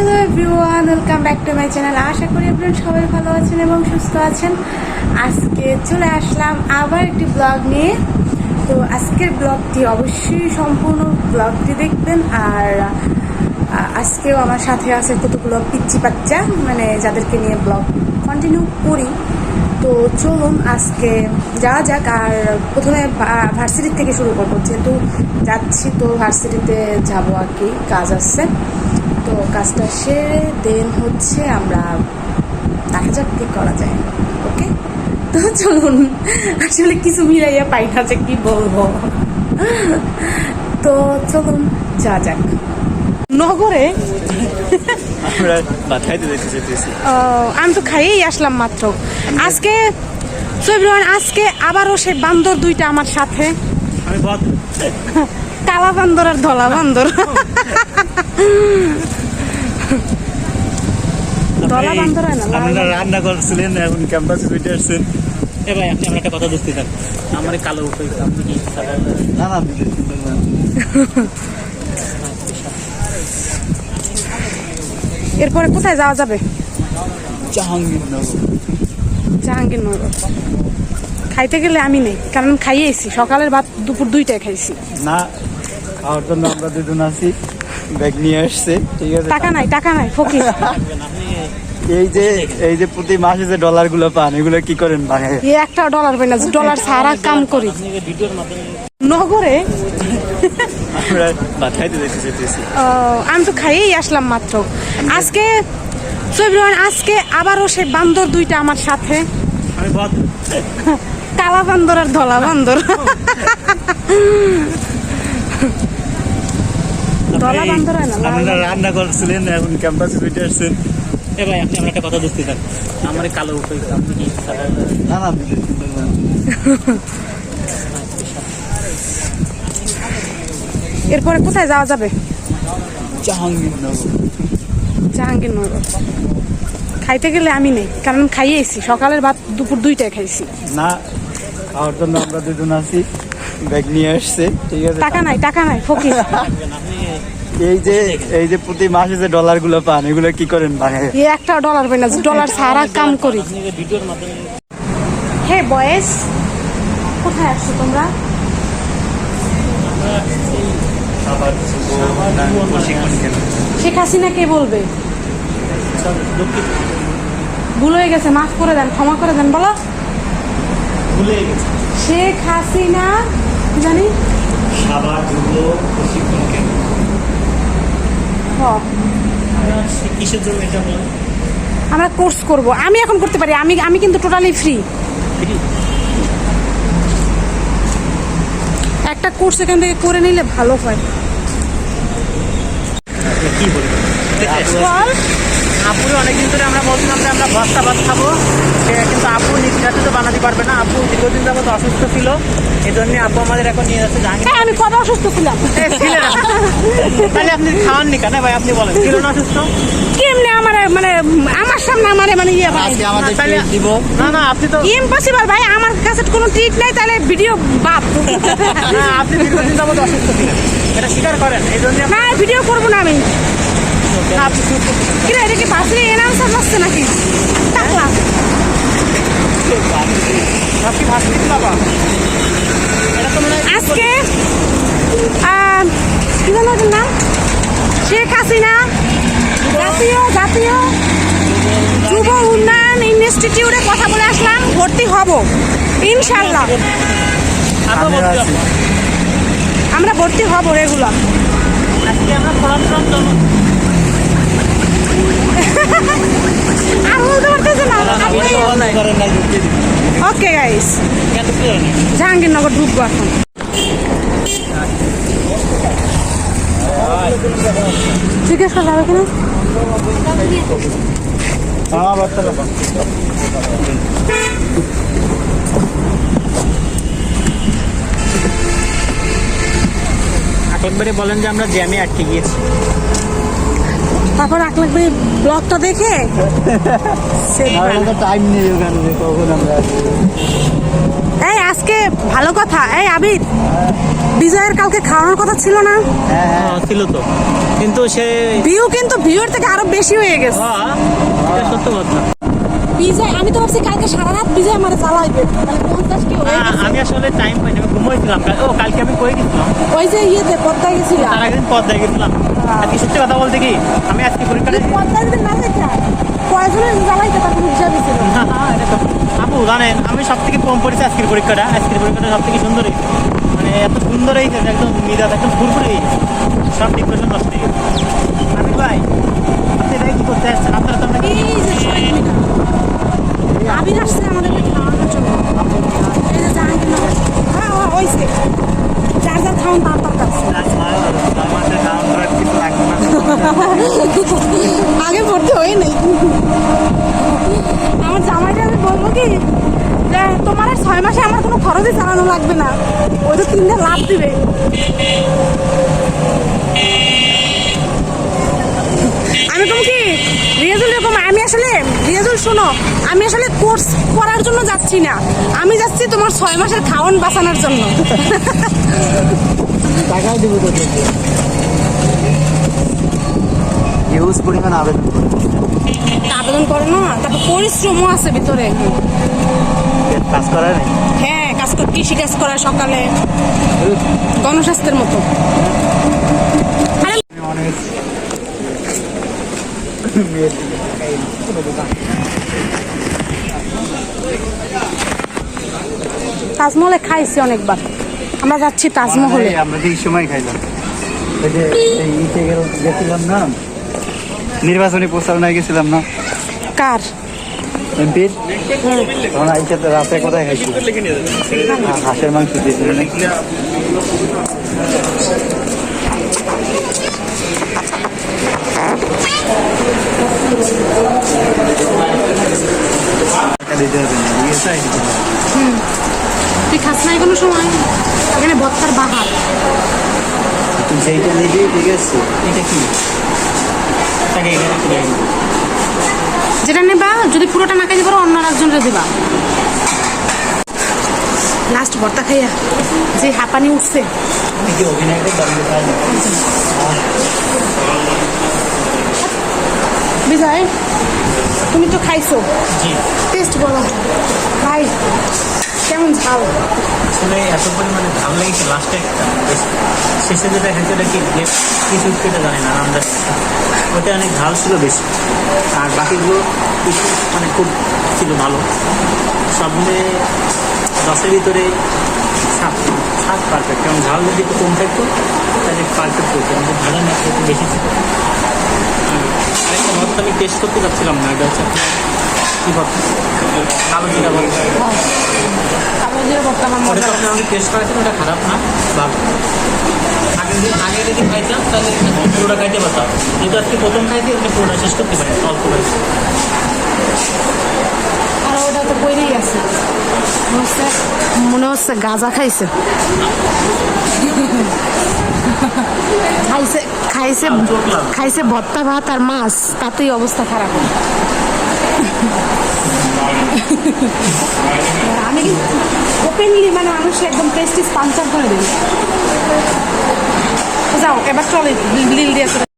Hello everyone welcome back to my channel আশা করি আপনারা সবাই ভালো আছেন এবং সুস্থ আছেন। আজকে চলে আসলাম আবার একটি ব্লগ নিয়ে। তো আজকের ব্লগটি অবশ্যই সম্পূর্ণ ব্লগটি দেখবেন। আর আজকেও আমার সাথে আছে কতগুলো পিচ্ছি বাচ্চা। মানে যাদেরকে নিয়ে ব্লগ কন্টিনিউ করি। তো চলুন আজকে যাওয়া যাক। আর প্রথমে ভার্সিটির থেকে শুরু করব। যেহেতু যাচ্ছি, তো ভার্সিটিতে যাব আর কি। কাজ আসছে তো কাজটা সেরে দেন হচ্ছে আমরা দেখা যাক কি করা যায় ওকে তো চলুন আসলে কিছু মিলাইয়া পাই না যে কি বলব। তো চলুন যা যাক। নগরে? আমি তো খাইয়েই আসলাম মাত্র। আজকে so আজকে আবারও সেই বান্দর দুইটা আমার সাথে। কালা বান্দর আর ধলা বান্দর। আপনারা রান্না করছিলেন এখন ক্যাম্পাসে ফিটে আসছেন। এ ভাই আপনি আমার একটা কথা বুঝতে থাক আমার কালো উঠে আপনি কি না এরপরে কোথায় যাওয়া যাবে? জাহাঙ্গীরনগর। জাহাঙ্গীরনগর। খাইতে গেলে আমি নেই কারণ খাইয়েছি। সকালের ভাত দুপুর দুইটায় খাইছি। না খাওয়ার জন্য আমরা দুজন আছি। ব্যাগ নিয়ে আসছে। ঠিক আছে টাকা নাই টাকা নাই ফকির। এই যে এই যে প্রতি মাসে যে ডলারগুলো পান এগুলো কি করেন ভাঙে এই একটা ডলার পাই না ডলার সারা কাম করি। নগরে? আমি তো খাইয়েই আসলাম মাত্র। আজকে so আজকে আবারও সেই বান্দর দুইটা আমার সাথে। কালা বান্দর আর ধলা বান্দর ধলা বান্দর হয় না লাল আপনারা রান্না করছিলেন এখন ক্যাম্পাসে ফিটে আসছেন। এ ভাই আপনি আমার একটা কথা বুঝতে থাক আমার কালো উঠে আপনি কি না না এরপরে কোথায় যাওয়া যাবে? জাহাঙ্গীরনগর। জাহাঙ্গীরনগর। খাইতে গেলে আমি নেই কারণ খাইয়েছি সকালের ভাত দুপুর দুইটায় খাইছি। না খাওয়ার জন্য আমরা দুজন আছি। ব্যাগ নিয়ে আসছে ঠিক আছে। টাকা নাই টাকা নাই ফকির। এই যে এই যে প্রতি মাসে যে ডলারগুলো পান, এগুলো কি করেন ভাঙে এই একটা ডলার পাই না ডলার সারা কাম করি। হে বয়েস কোথায় আসছো তোমরা? শেখ হাসিনা কে বলবে? ভুল হয়ে গেছে, মাফ করে দেন, ক্ষমা করে দেন, বলো। শেখ হাসিনা জানি? সাবার যুব প্রশিক্ষণ কেন্দ্র কিসের জন্য এটা বলেন আমরা কোর্স করব। আমি এখন করতে পারি। আমি আমি কিন্তু টোটালি ফ্রি একটা কোর্স এখান থেকে করে নিলে ভালো হয়। কি বলবেন? বল। আপুরে অনেকদিন ধরে আমরা বলছিলাম যে আমরা ভস্তা ভাত খাব। সে কিন্তু আপু নিজ হাতে তো বানাতে পারবে না। আপু দীর্ঘদিন যাবত অসুস্থ ছিল। এই জন্য আপু আমাদের এখন নিয়ে যাচ্ছে জাহাঙ্গীর। হ্যাঁ আমি কবে অসুস্থ ছিলাম? এ, ছিলেন না। তাহলে আপনি খাওয়াননি কেন? ভাই আপনি বলেন। ছিল না অসুস্থ? কেমনে আমার মানে আমার সামনে আমার মানে ইয়ে আজকে আমাদের দিব। না না আপনি তো ইম্পসিবল ভাই। আমার কাছে কোনো ট্রিট নাই তাহলে ভিডিও বাপ না আপনি দীর্ঘদিন যাবত অসুস্থ ছিলেন। এটা স্বীকার করেন। এই জন্য না ভিডিও করব না আমি। কিরে এটা কি বাসরে এনাউন্সার আসছে নাকি? টাকলা। আজকে কি জানো ওটার নাম? শেখ হাসিনা জাতীয় জাতীয় যুব উন্নয়ন ইনস্টিটিউটে কথা বলে আসলাম ভর্তি হব ইনশাল্লাহ। আমরা ভর্তি হব। রেগুলার আজকে আমরা forum forum okay guys Jahangirnagar ঢুকবো এখন। জিজ্ঞেস করা যাবে কিনা? একবারে বলেন যে আমরা জ্যামে আটকে গিয়েছি। তারপর এক লাগবে ব্লগটা দেখে? টাইম নেই ওখানে কখন আমরা এই আজকে ভালো কথা। এই আবির বিজয়ের কালকে খাওয়ানোর কথা ছিল না? হ্যাঁ, ছিল তো। কিন্তু সে ভিউ কিন্তু ভিউর থেকে আরও বেশি হয়ে গেছে। হ্যাঁ, সত্য কথা। বিজয় আমি তো ভাবছি কালকে সারা রাত বিজয় আমার জ্বালাইবে। আমি আসলে টাইম পাইনি আমি ঘুমোইছিলাম। ও কালকে আমি কই গেছিলাম? ওই যে ইয়েতে পদ্মায় গেছিলাম তার আগের পথ দিয়ে গেছিলাম। আজকে সত্যি কথা বলতে কি আমি আজকে পরীক্ষাটা পদ্মায় যদি না যেতে কয়জনের জ্বালাইতে তার কোনো ছিল না। তো- আপু জানেন আমি সব থেকে কম পড়েছি আজকের পরীক্ষাটা। আজকের পরীক্ষাটা সব থেকে সুন্দর হয়েছে মানে এত সুন্দর হয়েছে একদম মিরাজ একদম ফুরফুরে। সব ডিপ্রেশন নষ্ট হয়ে গেছে। আমি ভাই আপনি এটাই কি করতে আসছেন আপনারা তো আমরা এই যে ছয় মিনিট। আবির আসছে আমাদেরকে খাওয়ানোর জন্য। এই যে জাহাঙ্গীরনগর হ্যাঁ হ্যাঁ ওইছে যার যার খাওয়ান তার তার কাছে। আমাদের আগে পড়তে হয় নাই। আমার জামাইটা আমি বলব কি তোমার ছয় মাসে আমার কোনো খরচই চালানো লাগবে না। ওই তো তিনটে লাভ দিবে। আমি কম কি রিয়াজুল এরকম, আমি আসলে রিয়াজুল শোনো আমি আসলে কোর্স করার জন্য যাচ্ছি না। আমি যাচ্ছি তোমার ছয় মাসের খাওয়ান বাঁচানোর জন্য। দেবো হিউজ পরিমাণ আবেদন করে। আবেদন করো না তারপর পরিশ্রমও আছে ভিতরে। কাজ করার হ্যাঁ কাজ কর কৃষি কাজ করা সকালে। গণস্বাস্থ্যের মতো। অনেক মেয়ের কোনো দোকান তাজমহলে খাইছি অনেকবার। আমরা যাচ্ছি তাজমহলে। আমরা এই সময় খাইলাম। যে এই ইতে গেল- গেছিলাম না? নির্বাচনী প্রচারণায় গেছিলাম না? কার? এমপির? তখন আইসাতে রাতে কোথায় খাইছি? হাঁসের মাংস দিয়েছিল তুই খাস নাই কোনো সময়? এখানে বত্তার বাহার। তুই যেইটা নিবি ঠিক আছে এটা কি? তাকে এখানে তুলে যেটা নেবা যদি পুরোটা না খাইতে পারো অন্য একজনকে দিবা। লাস্ট ভর্তা খাইয়া যে হাঁপানি উঠছে। অভিনয়টা বিজয় তুমি তো খাইছো। টেস্ট বলো। ভাই কেমন ঝাল? আসলে এত পরিমাণে ভালো লেগেছে লাস্টে একটা শেষে যেটা খেতে ওটা কি কিছু খেতে জানি না আমরা ওটা অনেক ঝাল ছিল বেশি। আর বাকিগুলো কিছু মানে খুব ছিল ভালো। সব মিলে দশের ভিতরে সাত সাত পারফেক্ট কারণ ঝাল যদি একটু কম থাকতো তাহলে পারফেক্ট হতো। ভালো না একটু বেশি ছিল। আরেকটা ভর্তা আমি টেস্ট করতে চাচ্ছিলাম না এটা হচ্ছে আপনার কী ভর্তা কালো জিরা ভর্তা কালো জিরা ভর্তা আমার মজা তো আপনি টেস্ট করেছেন ওটা খারাপ না ভালো আগে যদি আগে যদি খাইতাম তাহলে পুরোটা খাইতে পারতাম। যেহেতু আজকে প্রথম ওটা পুরোটা শেষ করতে পারি অল্প আর ওটা তো বইরেই আছে। মনে হচ্ছে মনে হচ্ছে গাঁজা খাইছে। খাইছে খাইছে খাইছে ভত্তা ভাত আর মাছ, তাতেই অবস্থা খারাপ। আমি ওপেনলি মানে মানুষকে একদম প্রেস্টিজ পাঞ্চার করে দিই। যাও, এবার চলে বিল দিয়ে